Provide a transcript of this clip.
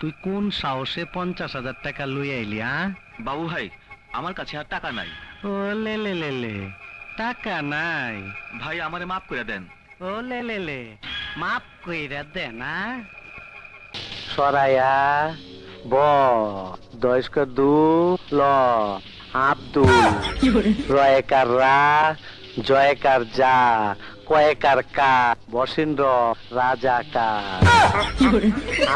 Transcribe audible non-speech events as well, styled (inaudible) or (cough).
তুই কোন সাহসে পঞ্চাশ হাজার টাকা লই আইলি আ? বাবু ভাই আমার কাছে আর টাকা নাই। ও লে লে লে লে। টাকা নাই। ভাই আমারে মাফ করে দেন। ও লে লে লে। মাপ কইরা দে না সরায়া ব দয়স্ক দু ল আব্দুল। রয়কার রা জয়কার যা কয়েকার কা বসিন্দ্র রাজা কা। (laughs)